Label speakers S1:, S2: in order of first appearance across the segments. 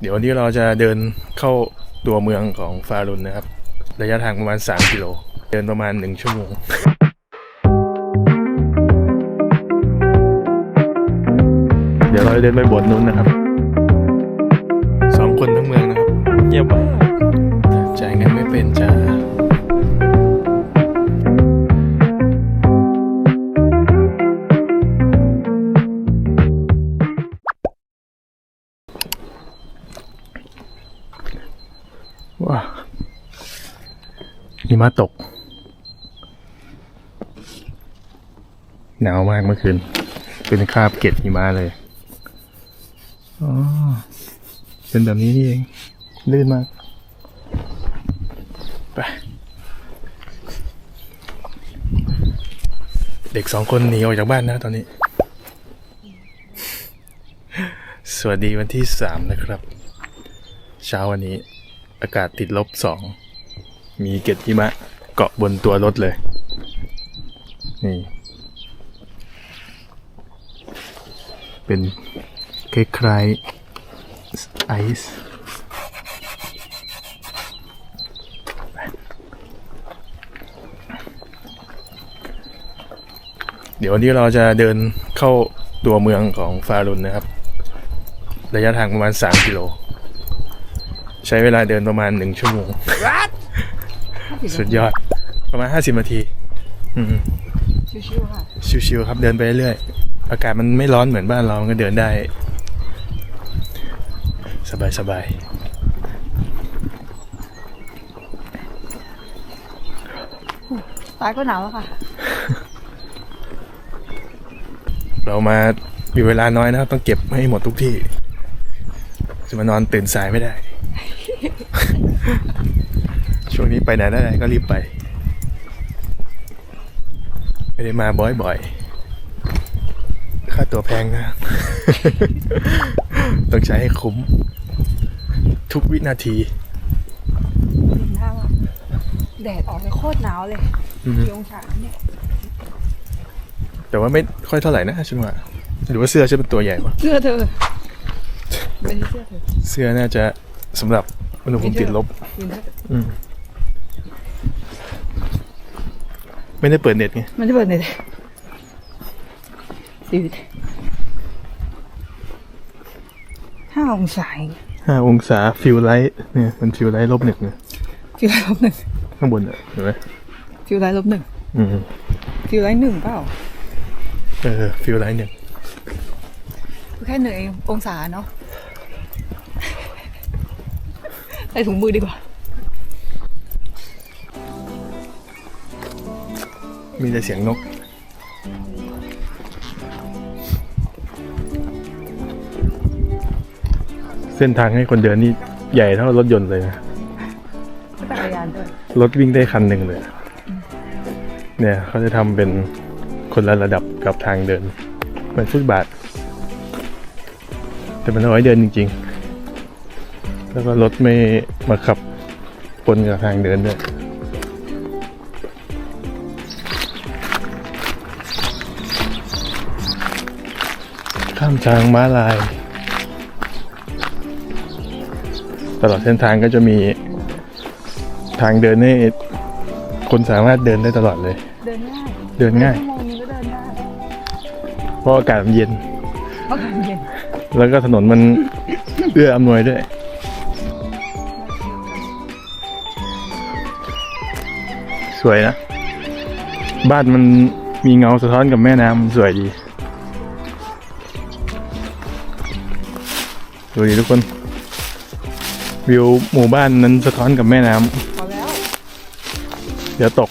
S1: เดี๋ยววันนี้เราจะเดินเข้าตัวเมืองของฟารุนนะครับ ระยะทางประมาณ 3 กิโล เดินประมาณ 1 ชั่วโมงเดี๋ยวเราเดินไปบทนู้นนะครับสองคนทั้งเมืองนะครับเงียบมากจ่ายเงินไม่เป็นจ้า หิมะตก หนาวมากเมื่อคืน เป็นคราบเกล็ดหิมะเลย อ๋อ เป็นแบบนี้นี่เอง ลื่นมาก ไป เด็กสองคนหนีออกจากบ้านนะตอนนี้ สวัสดีวันที่สามนะครับ เช้าวันนี้อากาศติดลบสอง มีเกล็ดหิมะเกาะบนตัวรถเลย นี่ เป็นคล้ายๆไอซ์เดี๋ยววันนี้เราจะเดินเข้าตัวเมืองของฟารุนนะครับ ระยะทางประมาณ 3 กิโล ใช้เวลาเดินประมาณ 1 ชั่วโมง สุดยอด ประมาณ 50นาที อืม
S2: ชิวๆค่ะ
S1: ชิวๆครับ เดินไปเรื่อยๆอากาศมันไม่ร้อนเหมือนบ้านเรามันก็เดินได้สบาย
S2: ตายก็หนาวแล้วค่ะ
S1: ๆเรามามีเวลาน้อยนะครับ ต้องเก็บให้หมดทุกที่ จะมานอนตื่นสายไม่ได้ ช่วงนี้ไปไหนได้ก็รีบไป ไม่ได้มาบ่อยๆ ค่าตัวแพงนะ ต้องใช้ให้คุ้ม ทุกวินาที
S2: เห็นหน้าว่าแดดออกเลยโคตรหนาวเลย
S1: อืม
S2: กี่องศาเนี่ย
S1: แต่ว่าไม่ค่อยเท่าไหร่นะฉันว่าหรือว่าเสื้อฉันเป็นตัวใหญ่กว่า
S2: เสื้อเธอไม่ใช่เสื้อเธอ
S1: เสื้อน่าจะสำหรับอุณหภูมิติดลบ
S2: วินเทอร์
S1: อืม ไม่ได้เปิดเน็ตไง
S2: มันจะเปิดไหนเลยสิห้าองศาเอง
S1: ห้าองศาฟิลไลท์เนี่ยมันฟิลไลท์ลบหนึ่งเนี่ย
S2: ฟิวไลท์ลบหนึ่ง
S1: ข้างบนอะเห็นไหม
S2: ฟิวไลท์ลบหนึ่ง
S1: อืม
S2: ฟิวไลท์หนึ่งเปล่า
S1: เออฟิลไลท์หนึ่ง
S2: แค่หนึ่งเององศาเนาะใส่ถุงมือดีกว่า
S1: มีแต่เสียงนก เส้นทางให้คนเดินนี่ใหญ่เท่ารถยนต์เลยนะ
S2: จักรยานด้วย
S1: รถวิ่งได้คันหนึ่งเลย เนี่ยเขาจะทำเป็นคนละระดับกับทางเดินเหมือนฟุตบาท แต่มันเอาไว้เดินจริง ๆ แล้วก็รถไม่มาขับปนกับทางเดินด้วย ข้ามทางม้าลาย ตลอดเส้นทางก็จะมีทางเดินให้คนสามารถเดินได้ตลอดเลย
S2: เดินง่าย
S1: เดินง่าย
S2: ชั่วโมงนึงก็เดินได้
S1: เพราะอากาศมันเย็น
S2: เพราะอากาศเย็น
S1: แล้วก็ถนนมัน เอื้ออำนวยด้วย สวยนะ บ้านมันมีเงาสะท้อนกับแม่น้ำมันสวยดี ดูดิทุกคน วิวหมู่บ้านนั้นสะท้อนกับแม่น้ำ
S2: พอแล้ว
S1: เดี๋ยวตก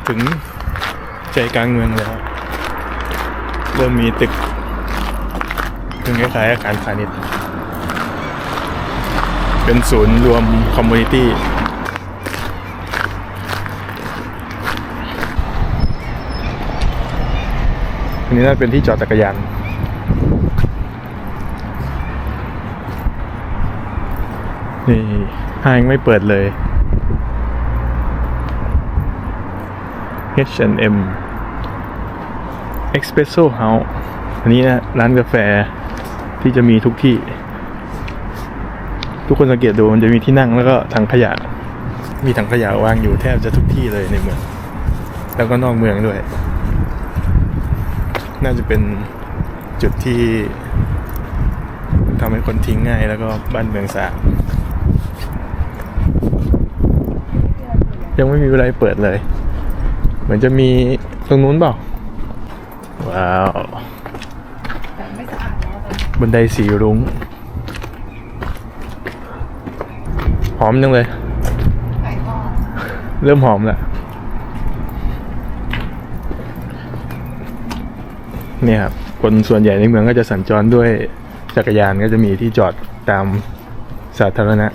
S1: อบถึงใจกลางเมืองแล้ว เริ่มมีตึกเป็นคล้ายๆอาคารพาณิชย์ เป็นศูนย์รวมคอมมูนิตี้อันนี้น่าเป็นที่จอดจักรยานนี่ห้างยังไม่เปิดเลย H&M Espresso House อันนี้นะร้านกาแฟที่จะมีทุกที่ ทุกคนสังเกตดูมันจะมีที่นั่งแล้วก็ถังขยะ มีถังขยะวางอยู่แทบจะทุกที่เลยในเมือง แล้วก็นอกเมืองด้วย น่าจะเป็นจุดที่ทำให้คนทิ้งง่ายแล้วก็บ้านเมืองสะอาดยังไม่มีเวลาเปิดเลย มือนจะมีตรงนู้นเปล่า ว้าว
S2: แต่ไม่สะอาดแล้วตอนนี้
S1: บันไดสีรุ้ง หอมจังเลย
S2: ไก่ทอด
S1: เริ่มหอมแล้วเนี่ยครับคนส่วนใหญ่ในเมืองก็จะสัญจรด้วยจักรยานก็จะมีที่จอดตามสาธารณะ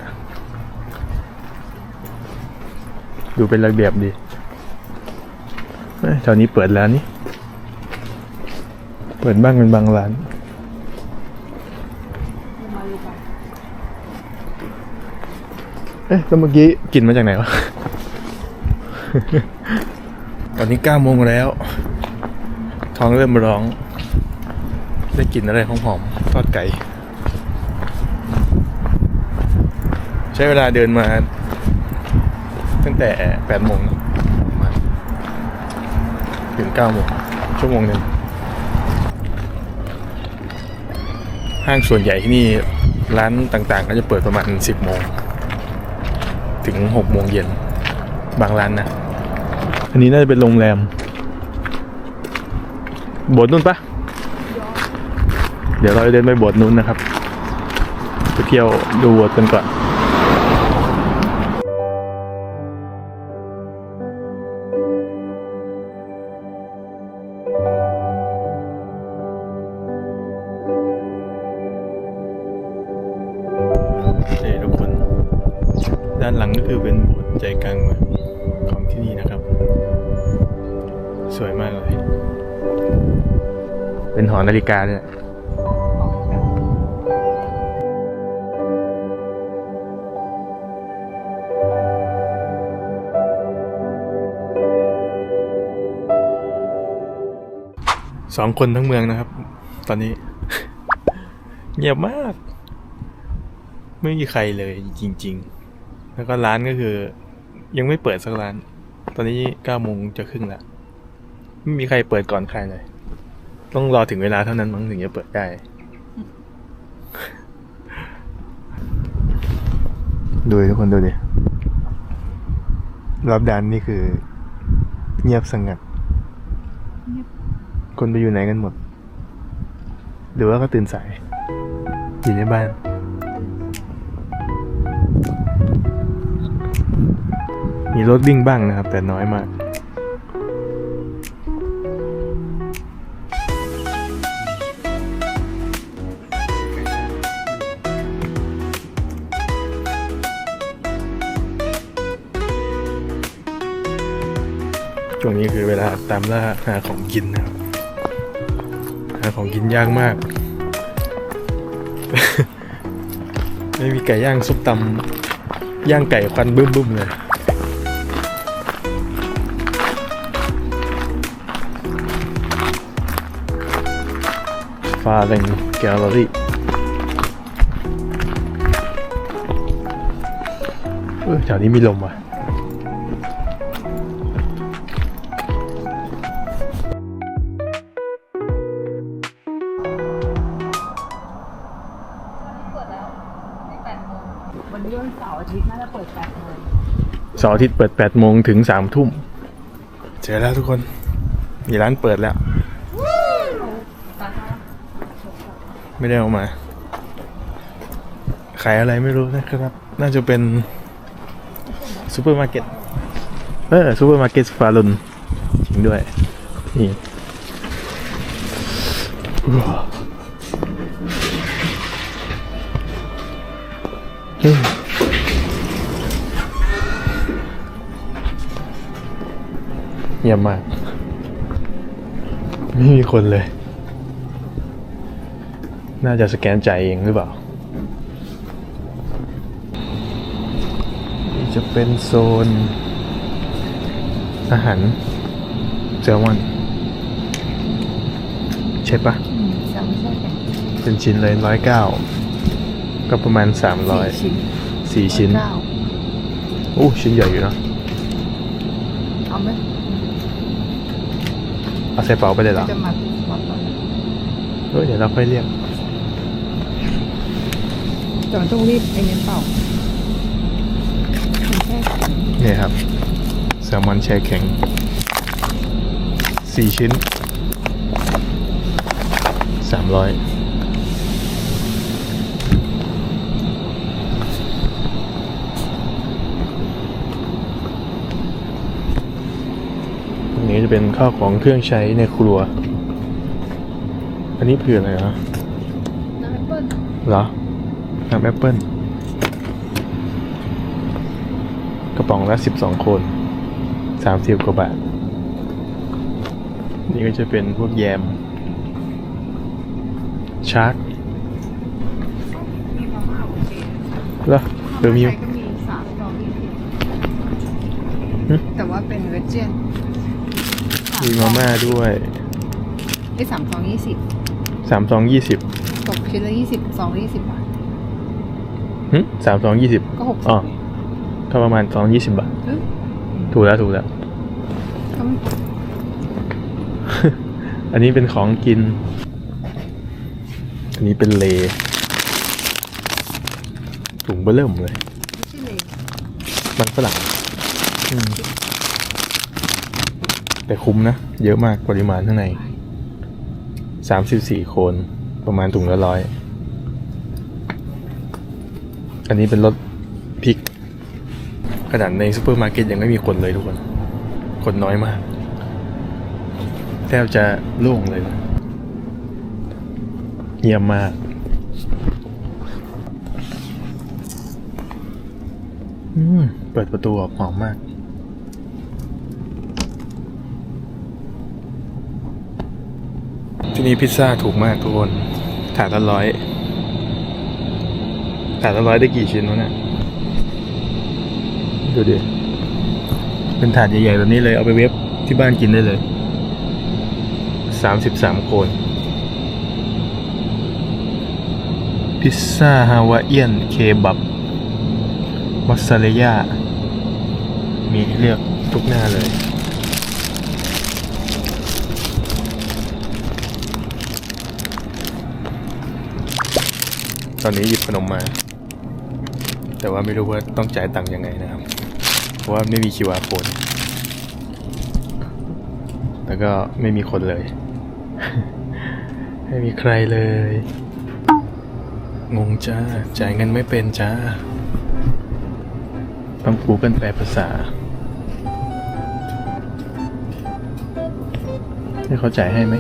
S1: ดูเป็นระเบียบดีเอ้ย แถวนี้เปิดแล้วนี่ เปิดบ้างเป็นบางร้าน เอ๊ะแล้วเมื่อกี้กลิ่นมาจากไหนวะ ตอนนี้เก้าโมงแล้ว ท้องเริ่มร้อง ได้กลิ่นอะไรหอมๆทอดไก่ ใช้เวลาเดินมา ตั้งแต่แปดโมง เก้าโมงชั่วโมงหนึ่งห้างส่วนใหญ่ที่นี่ร้านต่างๆ ก็จะเปิดประมาณสิบโมงถึงหกโมงเย็นบางร้านนะ อันนี้น่าจะเป็นโรงแรมโบสถ์นู่นปะเดี๋ยวเราจะเดินไปโบสถ์นู้นนะครับ ไปเที่ยวดูโบสถ์กันก่อนานหลังก็คือเป็นโบสถ์ใจกลางเมืองของที่นี่นะครับ สวยมากเลย เป็นหอนาฬิกาเนี่ยสองคนทั้งเมืองนะครับ ตอนนี้ เงียบมาก ไม่มีใครเลยจริง ๆ แล้วก็ร้านก็คือ ยังไม่เปิดสักร้าน ตอนนี้เก้าโมงจะครึ่งแล้วไม่มีใครเปิดก่อนใครเลย ต้องรอถึงเวลาเท่านั้นมั้งถึงจะเปิดได้ ดูดิทุกคนดูดิรอบด้านนี่คือ เงียบสงัด คนไปอยู่ไหนกันหมด หรือว่าก็ตื่นสายอยู่ในบ้าน มีรถวิ่งบ้างนะครับ แต่น้อยมาก ช่วงนี้คือเวลาตามล่าหาของกินนะครับ หาของกินยากมาก ไม่มีไก่ย่างซุปตำย่างไก่ควันบึ้มๆเลย ฟาเรงแกลเลอรี่เออแถวนี้มีลมว่ะ
S2: วันนี้วันเสาร์อาทิตย์น่าจะเปิดแปดโมง
S1: เสาร์อาทิตย์เปิด8โมงถึง3ทุ่ม เจอแล้วทุกคน มีร้านเปิดแล้ว ไม่ได้เอามา ขายอะไรไม่รู้นะครับ น่าจะเป็นซูเปอร์มาร์เก็ตเออซูเปอร์มาร์เก็ตฟารุนจริงด้วย นี่เฮ้ยเยี่ยมมาก ไม่มีคนเลย น่าจะสแกนจ่ายเองหรือเปล่านี่จะเป็นโซน อาหารแซลมอนใช่ปะ
S2: อืมจำไม่ใช่แก
S1: เป็นชิ้นเลยร้อยเก้าก็ประมาณสามร้อย
S2: ชิ้น
S1: สี่ชิ้น
S2: เก้า
S1: โอ้ชิ้นใหญ่อยู่เนอะ
S2: เอาไหม
S1: เอาใส่เป๋าไปเลยเหรอ
S2: จะมาบอกตอน
S1: เฮ้ยเดี๋ยวเราค่อยเรียก
S2: แต่มันต้องรีบไอ้เนี้ยเปล่ามันแค่
S1: เนี่ยครับแซลมอนแช่แข็งสี่ชิ้นสามร้อยตรงนี้จะเป็นข้าวของเครื่องใช้ในครัว อันนี้คืออะไรนะ
S2: น้ำแอปเปิ้ล
S1: เหรอ น้ำแอปเปิ้ลกระป๋องละสิบสองคนสามสิบกว่าบาท นี่ก็จะเป็นพวกแยมชาร์ก
S2: มีมาม่าโอเค
S1: เหรอเดอร์มิว
S2: ไทยก็มีสามดอกยี่สิบ
S1: หึ
S2: แต่ว่าเป็นเวจเจน
S1: มีมาม่าด้วย
S2: ไอ้สามซองยี่สิบ
S1: สามซองยี่สิบ
S2: ตกชิ้นละยี่สิบซองละยี่สิบบาท
S1: หึ สามซองยี่สิบ
S2: ก็หกสิ
S1: อ๋อบก็ประมาณซองยี่สิบบาท
S2: เอ้ย
S1: ถูกแล้วถูกแล้ว
S2: ก็ไม่
S1: อันนี้เป็นของกิน อันนี้เป็นเลถุงเบอร์เริ่มเลย
S2: ไม่ใช่เลย
S1: มันฝรั่งอืมแต่คุ้มนะ เยอะมากปริมาณข้างในสามสิบสี่โคน ประมาณถุงละร้อย อันนี้เป็นรถพริก ขนาดในซูเปอร์มาร์เก็ตยังไม่มีคนเลยทุกคน คนน้อยมาก แทบจะโล่งเลยนะเงียบมากอืมเปิดประตูออกหอมมาก ที่นี่พิซซ่าถูกมากทุกคนถาดละร้อย ดละร้อยได้กี่ชิ้นวะเนี่ย ดูดิ เป็นถาดใหญ่ๆแบบนี้เลย เอาไปเวฟที่บ้านกินได้เลย สามสิบสามคน พิซซ่าฮาวาเอียน เคบับมอสซาเรลล่ามีให้เลือกทุกหน้าเลยตอนนี้หยิบขนมมา แต่ว่าไม่รู้ว่าต้องจ่ายตังค์ยังไงนะครับ เพราะว่าไม่มี QR code แล้วก็ไม่มีคนเลย ไม่มีใครเลย งงจ้า จ่ายเงินไม่เป็นจ้า ต้องกูเกิลแปลภาษา ให้เขาจ่ายให้ไหม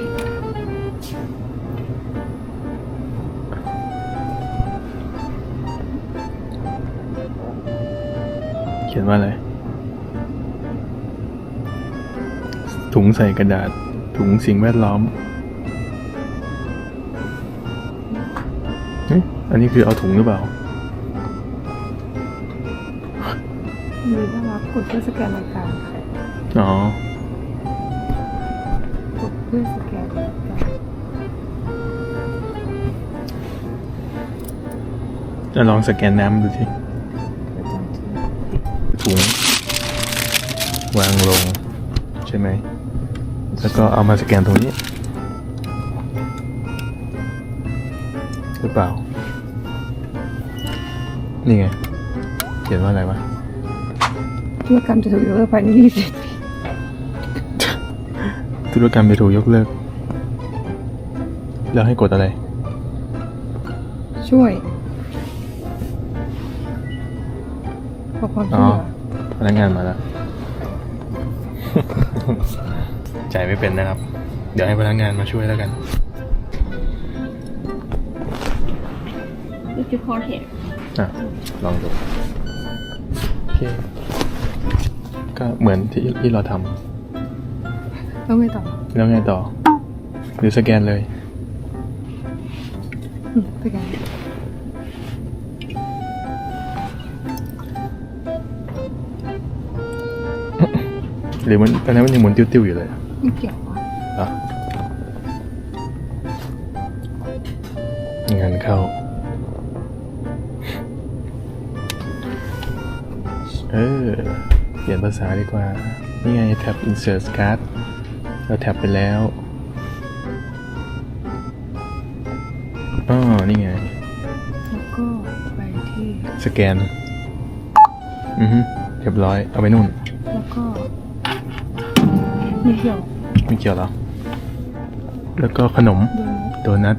S1: ขียนว่าอะไร ถุงใส่กระดาษ ถุงสิ่งแวดล้อมเฮ้ยอันนี้คือเอาถุงหรือเปล่า
S2: มีน่ารักกดเพื่อสแกนรายการ
S1: อ๋อ
S2: กดเพื่อสแกนรายการ
S1: จะลองสแกนน้ำดูสิ วางลง ใช่ไหม แล้วก็เอามาสแกนตรงนี้ หรือเปล่า นี่ไง เขียนว่าอะไรวะ
S2: ธุรกรรมจะถูกยกเลิกภายในยี่สิบ
S1: ธุรกรรมไปถูกยกเลิก แล้วให้กดอะไร
S2: ช่วยขอความช่วยเหลือ
S1: พนักงานมาแล้ว จ่ายไม่เป็นนะครับ เดี๋ยวให้พนักงานมาช่วยแล้วกัน
S2: Would you call here
S1: อะลองดูโอเคก็เหมือนที่ที่เราท
S2: แล้วไงต่อำ
S1: แล้วไงต่อ หรือสแกนเลย
S2: อืมไปกัน
S1: หรือมันตอนนั้นมันยังหมุนติ้วๆอยู่เลยอะ
S2: ไม่เกี่ยวอะ
S1: เหรอเงินเข้า เออ เปลี่ยนภาษาดีกว่า นี่ไงแท็บ insert card เราแท็บไปแล้วอ๋อนี่ไง
S2: แล้วก็ไปที่
S1: สแกน อือฮึเรียบร้อย เอาไปนู่น
S2: แล้วก็ไม่เกี่ยว
S1: ไม่เกี่ยวหรอ แล้วก็ขนม
S2: โดน
S1: โดนัท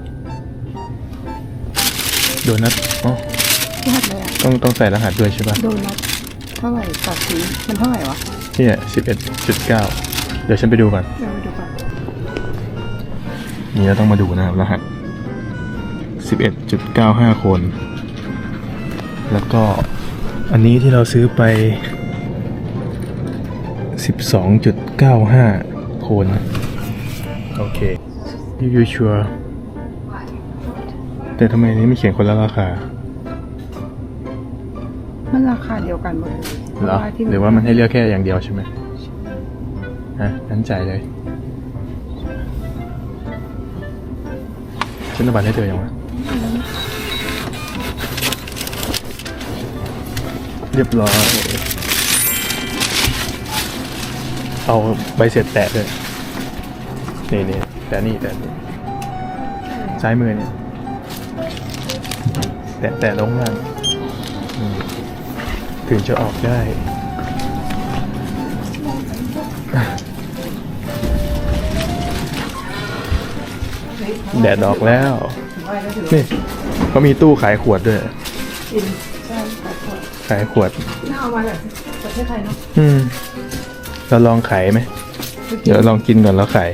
S1: โดนัทอ๋อ
S2: รหัสเลยอะ
S1: ต้องต้องใส่รหัสด้วยใช่ป่ะ
S2: โดนัทเท่าไหร่ต่อชิ้นมันเท่าไหร่วะ
S1: เนี่ยสิบเอ็ดจุดเก้าเดี๋ยวฉันไปดูก่อน
S2: เดี๋ยวไปดูก่อน
S1: นี่เราต้องมาดูนะครับรหัสสิบเอ็ดจุดเก้าห้าคน แล้วก็อันนี้ที่เราซื้อไปสิบสองจุดเก้าห้า คนโอเคยูยูชัวแต่ทำไมอันนี้ไม่เขียนคนละราคา
S2: มันราคาเดียวกันหมดเลย
S1: เหรอ หรือว่ามันให้เลือกแค่อย่างเดียวใช่ไหมฮะนั้นจ่ายเลยฉันเอาบัตรให้เธอยังวะเรียบร้อย เอาใบเสร็จแตะเลยนี่นี่แตะนี่แตะนี่ซ้ายมือเนี่ยแตะแตะลงล่างอืมถึงจะออกได้แดดออกแล้วนี่เขามีตู้ขายขวดด้วย
S2: กินใช่ขายขวด
S1: ขายขวด
S2: น่าเอามาจากประเทศไทยเนาะ
S1: อืม เราลองขายไหม เดี๋ยวลองกินก่อนแล้วขาย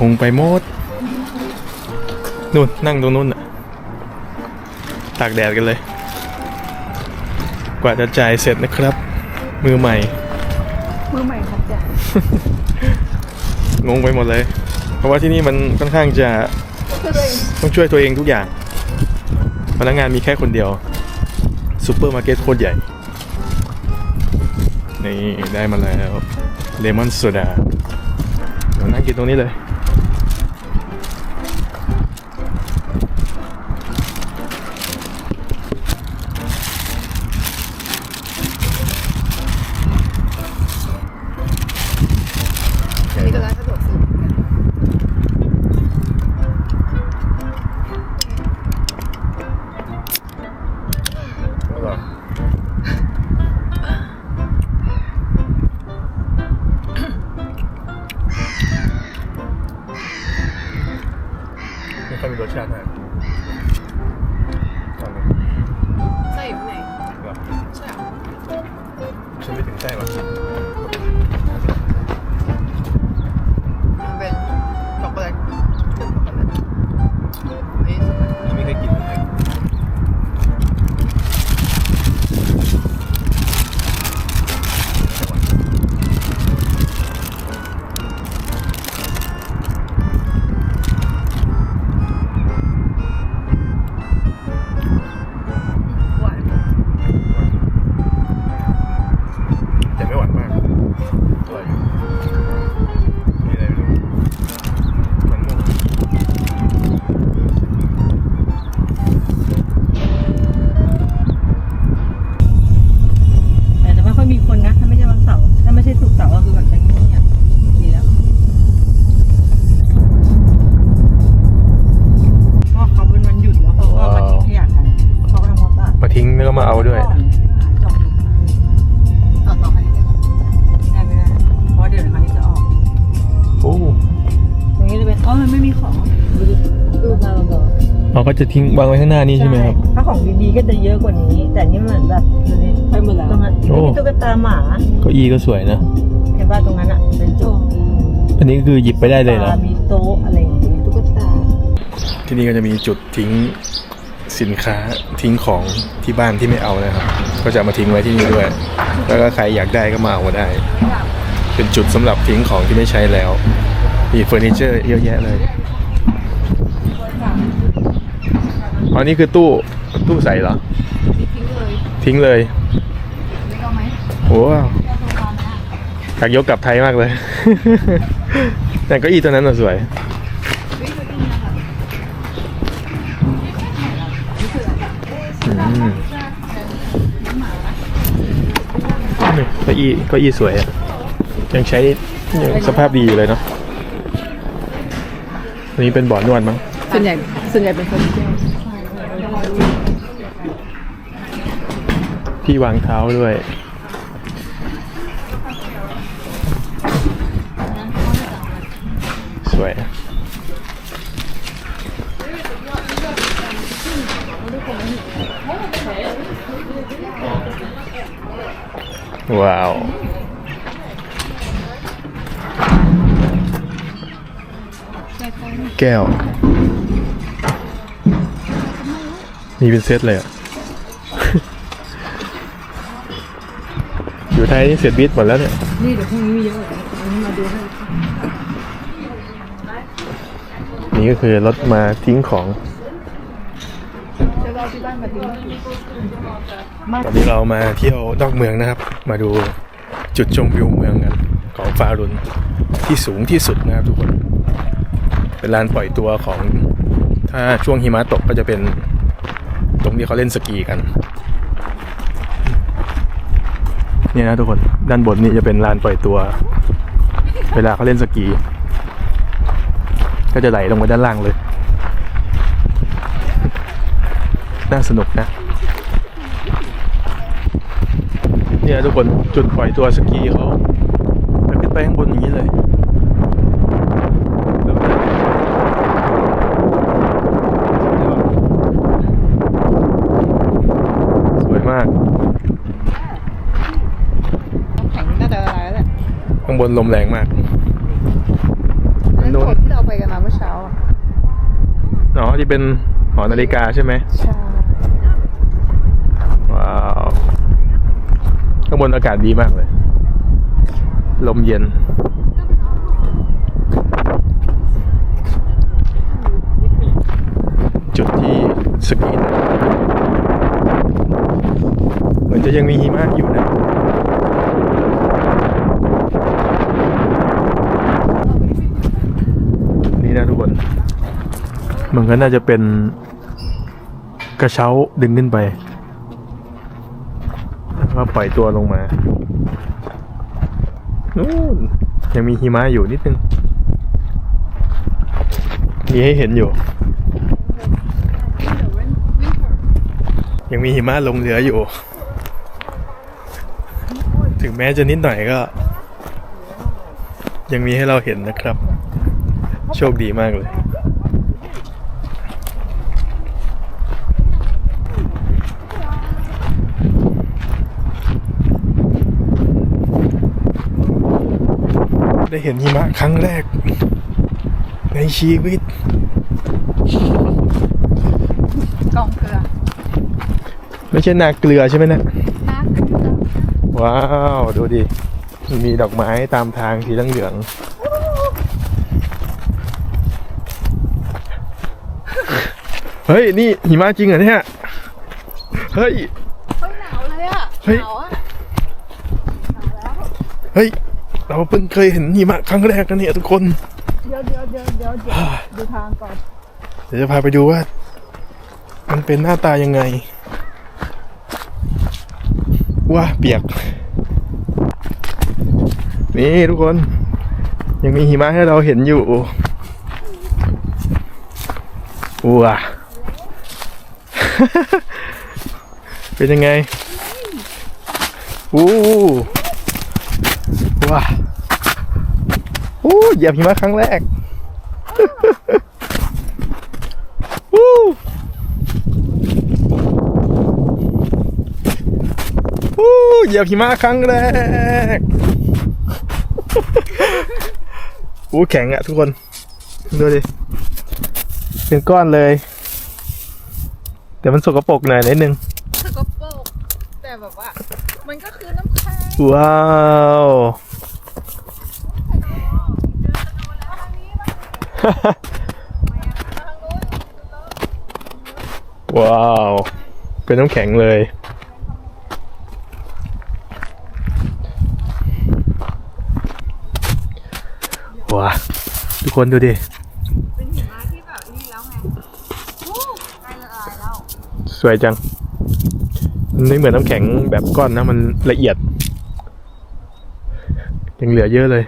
S1: หงไปโมด นู่นนั่งตรงนู้นน่ะ ตากแดดกันเลย กว่าจะจ่ายเสร็จนะครับ มือใหม่
S2: มือใหม่ครับจ้ะ
S1: งงไปหมดเลย เพราะว่าที่นี่มันค่อนข้างจะต้องช่วยตัวเองทุกอย่าง พนักงานมีแค่คนเดียว ซูเปอร์มาร์เก็ตโคตรใหญ่ นี่ ได้มาแล้ว เลมอนโซดา เดี๋ยวนั่งกินตรงนี้เลย
S3: จะทิ้งวา
S1: ง
S2: ไว้
S3: ข้าง
S1: หน้านี่ใช่ไหมครับ
S3: ถ้าของดีๆก็จะเยอะกว่านี้ แต่นี่เหมือนแบบไปหมดแล้วตรงนั้น
S1: โอ้
S3: มีตุ๊กตาหมา
S1: เก้าอี้ก็สวยนะ
S3: เห็นว่าตรงนั้นอะเป็นจุด
S1: อันนี้คือหยิบไปได้เลยเหรอ
S3: มีโต๊ะอะไรอย่างเงี้ยตุ๊กตา
S1: ที่นี่ก็จะมีจุดทิ้งสินค้าทิ้งของที่บ้านที่ไม่เอานะครับ ก็จะเอามาทิ้งไว้ที่นี่ด้วย แล้วก็ใครอยากได้ก็มาเอามาได้ เป็นจุดสำหรับทิ้งของที่ไม่ใช้แล้ว มีเฟอร์นิเจอร์เยอะแยะเลย อันนี้คือตู้ตู้ใส่เหรอ ทิ้งเลย
S2: ไม่เอาไหม
S1: โอ้อยากยกกลับไทยมากเลย แต่เก็อีตัวนั้นน่ะสวยอืมนี่เก้าอี้เก้าอี้สวยอะยังใช้ยังสภาพดีอยู่เลยเนาะอันนี้เป็นบ่อนวดมั้ง
S2: ส่วนใหญ่ส่วนใหญ่เป็นคนเที่ยว
S1: ที่วางเท้าด้วย สวย ว้าวแก้ว มีเป็นเซตเลยอะ อยู่ไทยนี่เสียบิดหมดแล้วเนี่ย
S3: นี่เดี๋ยวพรุ่งนี้มีเยอะกว่านี้อันนี้มาดูให้
S1: นี่ก็คือรถมาทิ้งของ
S2: จะรอที่บ้านมาทิ้ง
S1: ตอนนี้เรามาเที่ยวนอกเมืองนะครับ มาดูจุดชมวิวเมืองกันของฟารุนที่สูงที่สุดนะครับทุกคน เป็นลานปล่อยตัวของถ้าช่วงหิมะตกก็จะเป็นตรงที่เขาเล่นสกีกัน เนี่ยนะทุกคนด้านบนนี่จะเป็นลานปล่อยตัว เวลาเขาเล่นสกี ก็จะไหลลงไปด้านล่างเลย น่าสนุกนะ เนี่ยทุกคนจุดปล่อยตัวสกีเขาจะขึ้นไปข้างบนอย่างนี้เลยแล้วก็สวยมาก
S2: แข็งน่าจะละลายแล้วแหละ
S1: ข้างบ นลมแรงมาก
S2: อันนั้นคนที่เราไปกันมาเมื่อเช้าอะ
S1: อ๋อที่เป็นหอนาฬิกาใช่ไหม
S2: ใช่
S1: ว้าวข้างบนอากาศดีมากเลย ลมเย็น จุดที่สกีนะเหมือนจะยังมีหิมะอยู่นะ นี่นะทุกคน มันก็น่าจะเป็นกระเช้าดึงขึ้นไป แล้วก็ปล่อยตัวลงมานู่นยังมีหิมะอยู่นิดนึง มีให้เห็นอยู่ ยังมีหิมะลงเหลืออยู่ ถึงแม้จะนิดหน่อยก็ ยังมีให้เราเห็นนะครับ โชคดีมากเลย ได้เห็นหิมะครั้งแรก ในชีวิต
S2: กองเกลือ
S1: ไม่ใช่นาเกลือใช่ไหมเนะ
S2: น้ำเกลือ
S1: ว้าว ดูดิ มีดอกไม้ตามทางสีเหลืองๆเฮ้ย นี่หิมะจริงเหรอเนี่ย เฮ้ย
S2: เฮ้ยหนาวเลยอะ
S1: เฮ้ย
S2: หนาวอะ
S1: เฮ้ย เราเพิ่งเคยเห็นหิมะครั้งแรกนะเนี่ยทุกคน
S2: เดี๋ยวเดี๋ยวเดี๋ยวเดี๋ยวเดี๋ยวดูทางก่อน
S1: เดี๋ยวจะพาไปดูว่า มันเป็นหน้าตายังไงว้าเปียก นี่ทุกคน ยังมีหิมะให้เราเห็นอยู่ว้าเป็นยังไง อู้ ว้าโอ้เหยียบหิมะครั้งแรกโอ้วู้เหยียบหิมะครั้งแรกโอ้แข็งอะทุกคน ดูดิเป็นก้อนเลย แต่มันสกปรกหน่อยนิดนึง
S4: สกปรกแต่แบบว่า มันก็คือน้ำแข็ง
S1: ว้าว ว้าว เป็นน้ำแข็งเลย ว้าทุกคนดูดิ
S4: เป็นหิมะที่แบบนี่แล้วไงใกล้ละลายแล้ว
S1: สวยจังมันไม่เหมือนน้ำแข็งแบบก้อนนะ มันละเอียด ยังเหลือเยอะเลย